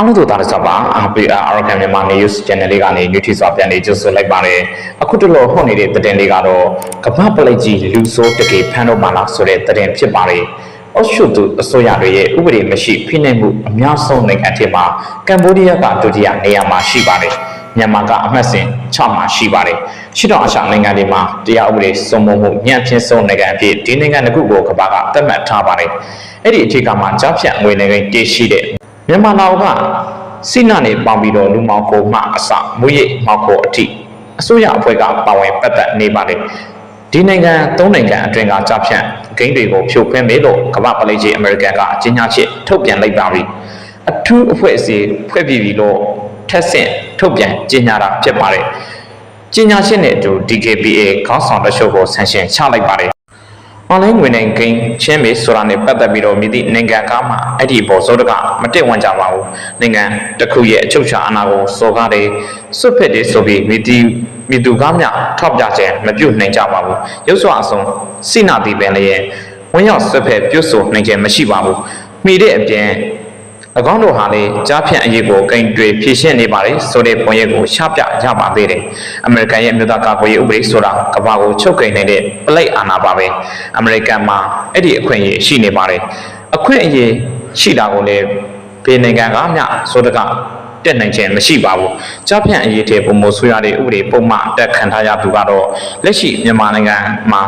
အားလုံးတို့သားတော်ပါ RPR Arakan မြန်မာ News Channel လေးကနေ Nutri စွာပြန်လေးကြိုဆိုလိုက်ပါတယ်အခုတလောဟုတ်နေတဲ့သတင်းလေးကတော့ကမ္ဘာပလိတ်ကြီးလူဆိုးတကေဖန်တော့ပါလားဆိုတဲ့သတင်းဖြစ်ပါတယ်အော့ရှုသူအစိုးရတွေရဲ့ဥပဒေမရှိဖိနှိပ်မှုအများဆုံးနိုင်ငံအထက်မှာကမ္ဘောဒီးယားကဒုတိယနေရာမှာရှိပါတယ်မြန်မာကအမှတ်စဉ်6မှာရှိပါတယ်ရှစ်တော်အရှနိုင်ငံတွေမှာတရားဥပဒေစိုးမိုးမှုညံ့ဖျင်းဆုံးနိုင်ငံအဖြစ်ဒီနိုင်ငံတစ်ခုကိုကမ္ဘာကသတ်မှတ်ထားပါတယ်အဲ့ဒီအထက်ကမှကြားဖြတ်ငွေနိုင်ငံတည်ရှိတဲ့ မြန်မာနောက်ကစိနာနေပေါင်ပြီးတော့လူမောင်ကိုမှအစမွေးရိပ်မောက်ကိုအထိအစိုးရအဖွဲ့ကပါဝင်ပတ်သက်နေပါတယ်ဒီနိုင်ငံသုံးနိုင်ငံအတွင်းကကြားဖြတ်ဂိမ်းတွေကိုဖြိုခွင်းမယ်လို့ကမ္ဘာပလိကြီးအမေရိကန်ကအကြီးညာချက်ထုတ်ပြန်လိုက်ပါပြီအထူးအဖွဲ့အစည်းဖွဲ့ပြီးပြီလို့ထက်ဆင့်ထုတ်ပြန်ကြီးညာတာဖြစ်ပါတယ်ကြီးညာချက်နဲ့အတူ DKBA ခေါင်းဆောင်တချို့ကိုဆန်ရှင်ချလိုက်ပါတယ် အွန်လိုင်းငွေနိုင်ကိန်းချင်းမေဆိုတာနဲ့ပတ်သက်ပြီးတော့မြည်သည့်နိုင်ငံကားမှာအဲ့ဒီဘောစိုးတကမတက်ဝင်ကြပါဘူးနိုင်ငံတစ်ခုရဲ့အချုပ်ချာအာဏာကိုစော်ကားတယ်စွတ်ဖက်တယ်ဆိုပြီးမြည်သည့်မြည်သူကားများထောက်ပြခြင်းမပြုတ်နိုင်ကြပါဘူးရုပ်စွာအစုံစိနာတိပင်လည်းရဲ့ဝင်ရောက်စွတ်ဖက်ပြုတ်ဆိုနိုင်ခြင်းမရှိပါဘူးမိတဲ့အပြင်၎ င်းတို့ဟာလေကြားဖြန့်အရေးကိုကင်တွေဖြည့်ရှင်းနေပါတယ်ဆိုတဲ့ပုံရိပ်ကိုရှားပြရပါသေးတယ်။အမေရိကန်ရဲ့မြို့သားကာကွယ်ရေးဥပဒေဆိုတာကမ္ဘာကိုချုပ်ကင်နေတဲ့ပလိတ်အာဏာပါပဲ။အမေရိကန်မှာအဲ့ဒီအခွင့်အရေးရှိနေပါတယ်။အခွင့်အရေးရှိတာကိုလည်းဘယ်နိုင်ငံကမှဆိုတကတက်နိုင်ခြင်းမရှိပါဘူး။ကြားဖြန့်အရေးတဲ့ပုံမဆိုရတဲ့ဥပဒေပုံမှန်တက်ခံထားရသူကတော့လက်ရှိမြန်မာနိုင်ငံမှာ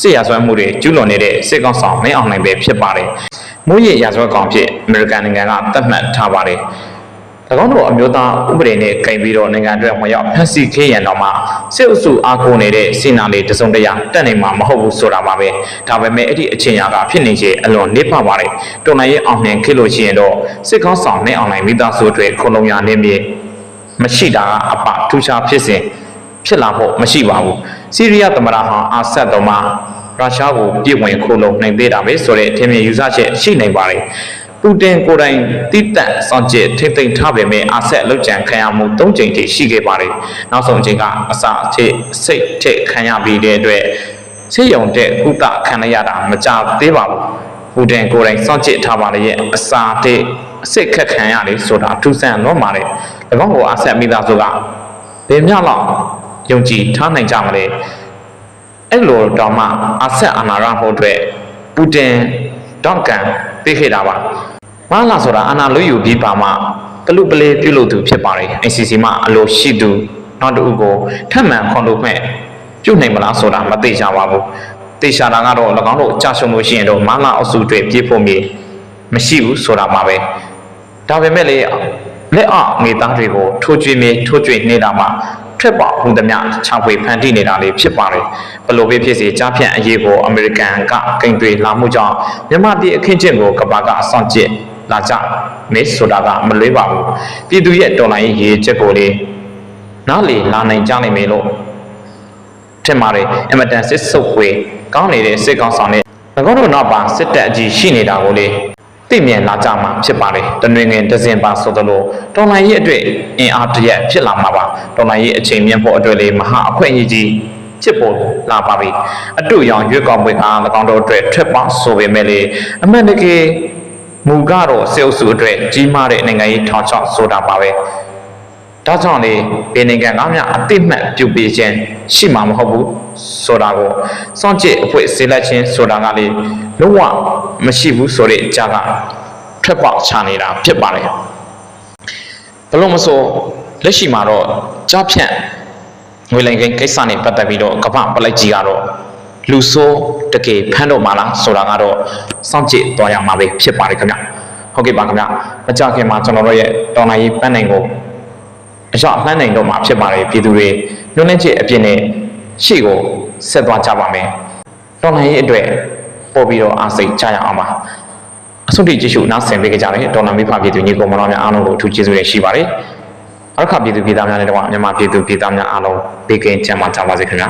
စစ်ရာဇဝတ်မှုတွေကျူးလွန်နေတဲ့စစ်ကောင်ဆောင်မင်းအောင်နိုင်ပဲဖြစ်ပါတယ်။မိုးရေရာဇဝတ်ကောင်ဖြစ် အမေရိကန်နိုင်ငံကသတ်မှတ်ထားပါတယ်။၎င်းတို့အမျိုးသားဥပဒေနဲ့ကင်ပြီးတော့နိုင်ငံအတွက်ဝင်ရောက်ဖန်ဆီးခဲ့ရန်တော့မှစစ်အုပ်စုအားကိုးနေတဲ့စီနာလေးတစုံတရာတက်နိုင်မှာမဟုတ်ဘူးဆိုတာပါပဲ။ဒါပေမဲ့အဲ့ဒီအချိန်အရာကဖြစ်နေခြင်းအလွန်နေပါပါတယ်။တော်နိုင်ရဲ့အောင်မြင်ခဲ့လို့ရှိရင်တော့စစ်ကောင်ဆောင်မင်းအောင်နိုင်မိသားစုတွေခုံလုံးရနေမြေမရှိတာကအပထူးခြားဖြစ်စဉ်ဖြစ်လာဖို့မရှိပါဘူးစီးရီးယားသမ္မတဟောင်းအာဆတ်တော်မှာရုရှားကိုပြည်ဝင်ခိုးလုံနိုင်သေးတာပဲဆိုတဲ့အထင်မြင်ယူဆချက်ရှိနိုင်ပါတယ် ပူတင်ကိုယ်တိုင်တိတက်စောင့်ကြည့်ထိမ့်သိမ်းထားပေမဲ့အာဆက်လောက်ကြံခံရမှု၃ကြိမ်ထိရှိခဲ့ပါတယ်နောက်ဆုံးအချိန်ကအစအထိစိတ်ထိခံရပြီးတဲ့အတွက်ဆေးရုံတဲ့ကုသခံရတာမကြသေးပါဘူးပူတင်ကိုယ်တိုင်စောင့်ကြည့်ထားပါလေရဲ့အစာတဲ့အစိတ်ခက်ခံရတယ်ဆိုတာထူးဆန်းတော့ပါတယ်၎င်းကိုအာဆက်မိသားစုကဘယ်မျှလောက်ယုံကြည်ထားနိုင်ကြမလဲအဲ့လိုတော့မှအဆက်အာဏာရဖို့အတွက်ပူတင်ဒေါကန်ပေးခဲ့တာပါ မလာဆိုတာအာဏာလွတ်ယူပြီးပါမှကလူပလေပြုတ်လို့သူဖြစ်ပါတယ် ICC မှာအလိုရှိသူနောက်တစ်ဦးကိုထပ်မံခွန်လို့မဲ့ပြုတ်နိုင်မလားဆိုတာမသိကြပါဘူးတေချာတာကတော့၎င်းတို့အကြရှုံလို့ရှိရင်တော့မလာအုပ်စုတွေပြေးဖို့မြေမရှိဘူးဆိုတာပါပဲဒါပေမဲ့လေလက်အောက်ငွေသားတွေကိုထိုးကျွေးမေးထိုးကျွေးနေတာမှာထွက်ပေါက်ဟူသည်များချောင်ပွေဖန်တီးနေတာလေးဖြစ်ပါတယ်ဘလို့ပဲဖြစ်စေကြားဖြန့်အရေးကိုအမေရိကန်ကကင်တွေလာမှုကြောင့်မြန်မာပြည်အခင်းကျင်းကိုကမ္ဘာကအဆောင်ကျစ် လာကြမေးဆိုတာကမလွဲပါဘူးပြည်သူရဲ့တော်လိုင်းရေးရေးချက်ကိုလေနောက်လေလာနိုင်ကြနိုင်မေလို့ထင်ပါတယ်အမတန်စစ်ဆုပ်ွေကောင်းနေတဲ့စစ်ကောင်ဆောင်နဲ့ငကောတို့နောက်ပါစစ်တပ်အကြီးရှိနေတာကိုလေသိမြင်လာကြမှာဖြစ်ပါတယ်တနင်္ဂနွေဒဇင်ပါဆိုသလိုတော်လိုင်းရဲ့အတွက်အင်အားတရက်ဖြစ်လာမှာပါတော်လိုင်းရဲ့အချိန်မြင့်ဖို့အတွက်လေးမဟာအခွင့်အရေးကြီးဖြစ်ပေါ်လာပါပြီအတူရောင်ရွေးကောက်ပွဲက၎င်းတို့အတွက်ထွက်ပေါက်ဆိုပေမဲ့လေအမှန်တကယ် မူကတော့စေအုပ်စုအတွက်ကြီးမားတဲ့နိုင်ငံရေးထောင်ချောက်ဆိုတာပါပဲဒါကြောင့်လေဘယ်နိုင်ငံကမှအတိတ်မှတ်ပြုပေးခြင်းရှိမှာမဟုတ်ဘူးဆိုတာကိုစောင့်ကြည့်အဖွဲ့ဆေးလက်ချင်းဆိုတာကလေလုံးဝမရှိဘူးဆိုတဲ့အကြကထွက်ပေါက်ချနေတာဖြစ်ပါတယ်ဘလို့မဆိုလက်ရှိမှာတော့ကြားဖြန့်ငွေလိမ်ကိန်းကိစ္စနဲ့ပတ်သက်ပြီးတော့ကမ္ဘာပလိုက်ကြီးကတော့ လူဆိုးတကယ်ဖမ်းတော့မှာလားဆိုတာကတော့စောင့်ကြည့်သွားရမှာပဲဖြစ်ပါတယ်ခင်ဗျဟုတ်ကဲ့ပါခင်ဗျမကြခင်မှာကျွန်တော်တို့ရဲ့တော်နိုင်ရေးပန်းနိုင်ကိုအရောက်လှမ်းနိုင်တော့မှာဖြစ်ပါတယ်ပြည်သူတွေညှို့နှင်းချစ်အပြစ်နဲ့ရှေ့ကိုဆက်သွားကြပါမယ်တော်လှန်ရေးအတွက်ပို့ပြီးတော့အားစိတ်ကြရအောင်ပါအဆုံးထိကြည့်ရှုနားဆင်ပေးကြကြတယ်တော်လှန်မိဖပြည်သူညီကောင်မတော်များအားလုံးကိုအထူးကျေးဇူးတင်ရှိပါတယ်အခါပြည်သူပြည်သားများနဲ့တော့မြန်မာပြည်သူပြည်သားများအားလုံးဘေးကင်းချမ်းသာကြပါစေခင်ဗျာ